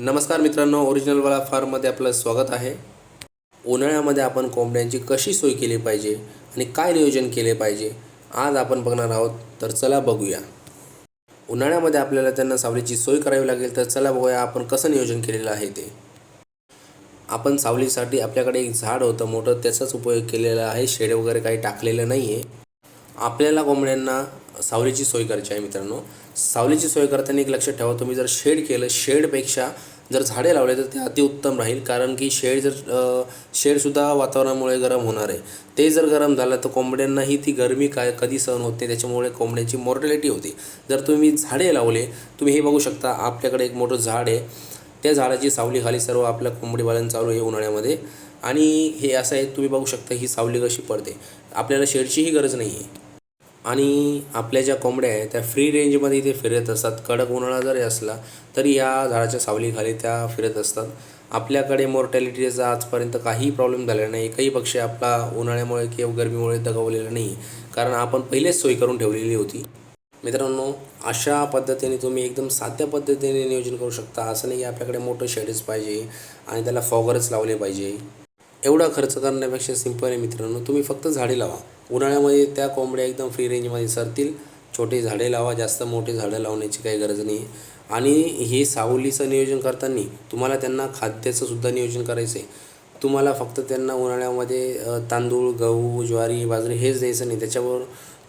नमस्कार मित्रांनो ओरिजिनलवाला फार्ममध्ये आपलं स्वागत आहे. उन्हाळ्यामध्ये आपण कोंबड्यांची कशी सोय केली पाहिजे आणि काय नियोजन केले पाहिजे आज आपण बघणार आहोत तर चला बघूया. उन्हाळ्यामध्ये आपल्याला त्यांना सावलीची सोय करावी लागेल तर चला बघूया आपण कसं नियोजन केलेलं आहे ते. आपण सावलीसाठी आपल्याकडे एक झाड होतं मोठं त्याचाच उपयोग केलेला आहे शेड वगैरे काही टाकलेलं नाही आहे आपल्याला कोंबड्यांना सावलीची सोय करायची आहे मित्रांनो. सावलीची सोय करताना एक लक्षात ठेवा. तुम्ही जर शेड केलं शेडपेक्षा जर झाडे लावले तर ते अतिउत्तम राहील. कारण की शेड जर शेडसुद्धा वातावरणामुळे गरम होणार आहे. ते जर गरम झालं तर कोंबड्यांनाही ती गरमी काय कधी सहन होते त्याच्यामुळे कोंबड्यांची मॉर्टॅलिटी होते. जर तुम्ही झाडे लावले तुम्ही हे बघू शकता आपल्याकडे एक मोठं झाड आहे. त्या झाडाची सावली खाली सर्व आपल्या कोंबडीपालन चालू आहे उन्हाळ्यामध्ये. आणि हे असं आहे तुम्ही बघू शकता ही सावली कशी पडते. आपल्याला शेडचीही गरज नाही आहे आणि आपल्या ज्या कोंबड्या आहेत त्या फ्री रेंजमध्ये इथे फिरत असतात. कडक उन्हाळा जरी असला तरी या झाडाच्या सावलीखाली त्या फिरत असतात. आपल्याकडे मॉर्टॅलिटीचा आजपर्यंत काही प्रॉब्लेम झालेला नाही. एकही पक्षी आपला उन्हाळ्यामुळे किंवा गरमीमुळे दगावलेला नाही. कारण आपण पहिलेच सोय करून ठेवलेली होती. मित्रांनो अशा पद्धतीने तुम्ही एकदम साध्या पद्धतीने नियोजन करू शकता. असं नाही की आपल्याकडे मोठं शेडच पाहिजे आणि त्याला फॉगरच लावले पाहिजे. एवढा खर्च करण्यापेक्षा सिंपल आहे मित्रांनो. तुम्ही फक्त झाडे लावा. उन्हाळ्यामध्ये त्या कोंबड्या एकदम फ्री रेंजमध्ये सरतील. छोटे झाडे लावा जास्त मोठे झाडं लावण्याची काही गरज नाही आणि हे सावलीचं नियोजन करताना तुम्हाला त्यांना खाद्याचं सुद्धा नियोजन करायचं आहे तुम्हाला फक्त त्यांना उन्हाळ्यामध्ये तांदूळ गहू ज्वारी बाजरी हेच द्यायचं नाही. त्याच्यावर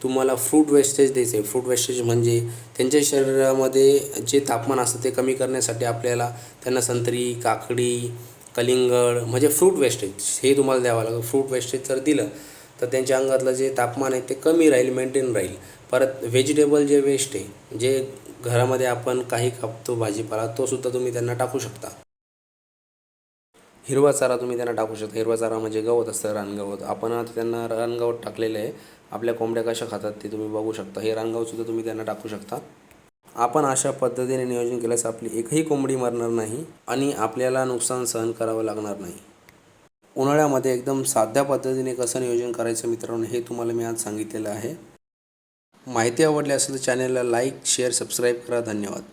तुम्हाला फ्रूट वेस्टेज द्यायचं आहे फ्रूट वेस्टेज म्हणजे त्यांच्या शरीरामध्ये जे तापमान असतं ते कमी करण्यासाठी आपल्याला त्यांना संत्री काकडी कलिंगड म्हणजे फ्रूट वेस्टेज हे तुम्हाला द्यावं लागेल. फ्रूट वेस्टेज जर दिलं तर त्यांच्या अंगातलं जे तापमान आहे ते कमी राहील मेंटेन राहील. परत व्हेजिटेबल जे वेस्ट आहे जे घरामध्ये आपण काही कापतो भाजीपाला तो सुद्धा तुम्ही त्यांना टाकू शकता. हिरवा चारा तुम्ही त्यांना टाकू शकता. हिरवा चारा म्हणजे गवत असतं रानगवत. आपण आता त्यांना रानगवत टाकलेलं आहे. आपल्या कोंबड्या कशा खातात ते तुम्ही बघू शकता. हे रानगवतसुद्धा तुम्ही त्यांना टाकू शकता. आपण अशा पद्धतीने नियोजन केल्यास आपली एकही कोंबडी मरणार नाही आणि आपल्याला नुकसान सहन करावं लागणार नाही. उन्हाळ्यामध्ये एकदम साध्या पद्धतीने कसं नियोजन करायचं मित्रांनो हे तुम्हाला मी आज सांगितलेलं आहे. माहिती आवडली असेल तर चॅनलला लाईक शेअर सबस्क्राईब करा. धन्यवाद.